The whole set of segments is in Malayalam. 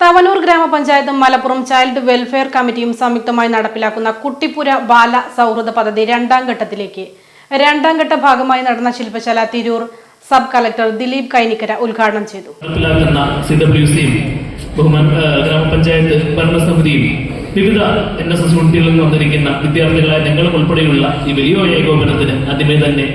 തവനൂർ ഗ്രാമപഞ്ചായത്തും മലപ്പുറം ചൈൽഡ് വെൽഫെയർ കമ്മിറ്റിയും സംയുക്തമായി നടപ്പിലാക്കുന്ന കുട്ടിപ്പുര ബാല സൗഹൃദ പദ്ധതി രണ്ടാം ഘട്ടത്തിലേക്ക്. രണ്ടാം ഘട്ട ഭാഗമായി നടന്ന ശില്പശാല തിരൂർ സബ് കളക്ടർ ദിലീപ് കൈനിക്കര ഉദ്ഘാടനം ചെയ്തു. ഗ്രാമപഞ്ചായത്ത് ഭരണസമിതിയും വിവിധ എൻ എസ് എസ് നിന്ന് വന്നിരിക്കുന്ന വിദ്യാർത്ഥികളായ ഞങ്ങളും ഉൾപ്പെടെയുള്ള ഈ വലിയ ഏകോപനത്തിന് ആദ്യമേ തന്നെ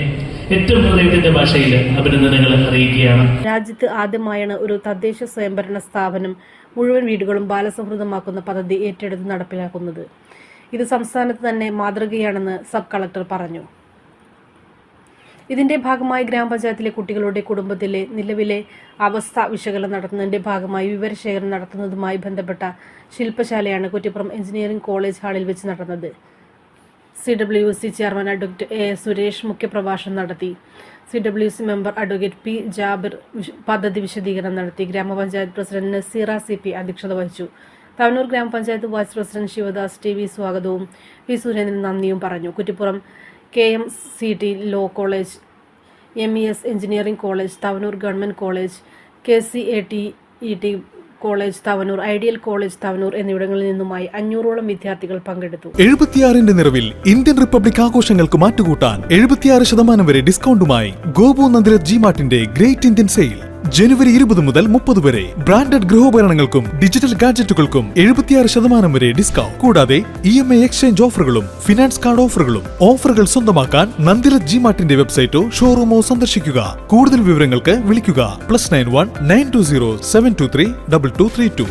ഏറ്റവും ഹൃദയത്തിന്റെ ഭാഷയിൽ അഭിനന്ദനങ്ങൾ അറിയിക്കുകയാണ്. രാജ്യത്ത് ആദ്യമായാണ് ഒരു തദ്ദേശ സ്വയംഭരണ സ്ഥാപനം മുഴുവൻ വീടുകളും ബാലസൗഹൃദമാക്കുന്ന പദ്ധതി ഏറ്റെടുത്ത് നടപ്പിലാക്കുന്നത്. ഇത് സംസ്ഥാനത്ത് തന്നെ മാതൃകയാണെന്ന് സബ് കളക്ടർ പറഞ്ഞു. ഇതിന്റെ ഭാഗമായി ഗ്രാമപഞ്ചായത്തിലെ കുട്ടികളുടെ കുടുംബത്തിലെ നിലവിലെ അവസ്ഥ വിശകലനം നടത്തുന്നതിന്റെ ഭാഗമായി വിവരശേഖരണം നടത്തുന്നതുമായി ബന്ധപ്പെട്ട ശില്പശാലയാണ് കുറ്റിപ്പുറം എഞ്ചിനീയറിംഗ് കോളേജ് ഹാളിൽ വെച്ച് നടന്നത്. C W C chairman advocate A Suresh മുഖ്യപ്രഭാഷണം നടത്തി. C W C member advocate P Jabir പദ്ധതി വിശദീകരണം നടത്തി. ഗ്രാമപഞ്ചായത്ത് പ്രസിഡന്റ് നസീറ സി പി അധ്യക്ഷത വഹിച്ചു. തവനൂർ ഗ്രാമപഞ്ചായത്ത് vice president Sivadas T V സ്വാഗതവും പി സുരേന്ദ്രൻ നന്ദിയും പറഞ്ഞു. Kuttippuram K M C T law college M E S engineering college Thavanur government college K C A T E T college Thavanur ideal college Thavanur എന്നിവിടങ്ങളിൽ നിന്നുമായി അഞ്ഞൂറോളം വിദ്യാർത്ഥികൾ പങ്കെടുത്തു. എഴുപത്തിയാറിന്റെ നിറവിൽ ഇന്ത്യൻ റിപ്പബ്ലിക് ആഘോഷങ്ങൾക്ക് മാറ്റുകൂട്ടാൻ എഴുപത്തിയാറ് ശതമാനം വരെ ഡിസ്കൗണ്ടുമായി ഗോപു നന്ദിരത് ജി മാർട്ടിന്റെ ഗ്രേറ്റ് ഇന്ത്യൻ സെയിൽ. ജനുവരി ഇരുപത് മുതൽ മുപ്പത് വരെ. ബ്രാൻഡഡ് ഗൃഹോപകരണങ്ങൾക്കും ഡിജിറ്റൽ ഗാഡ്ജറ്റുകൾക്കും എഴുപത്തിയാറ് ശതമാനം വരെ ഡിസ്കൗണ്ട് കൂടാതെ ഇ എം ഐ എക്സ്ചേഞ്ച് ഓഫറുകളും ഫിനാൻസ് കാർഡ് ഓഫറുകളും. ഓഫറുകൾ സ്വന്തമാക്കാൻ നന്ദിര ജി മാർട്ടിന്റെ വെബ്സൈറ്റോ ഷോറൂമോ സന്ദർശിക്കുക. കൂടുതൽ വിവരങ്ങൾക്ക് വിളിക്കുക. Plus nine one nine two zero seven two three double two three two.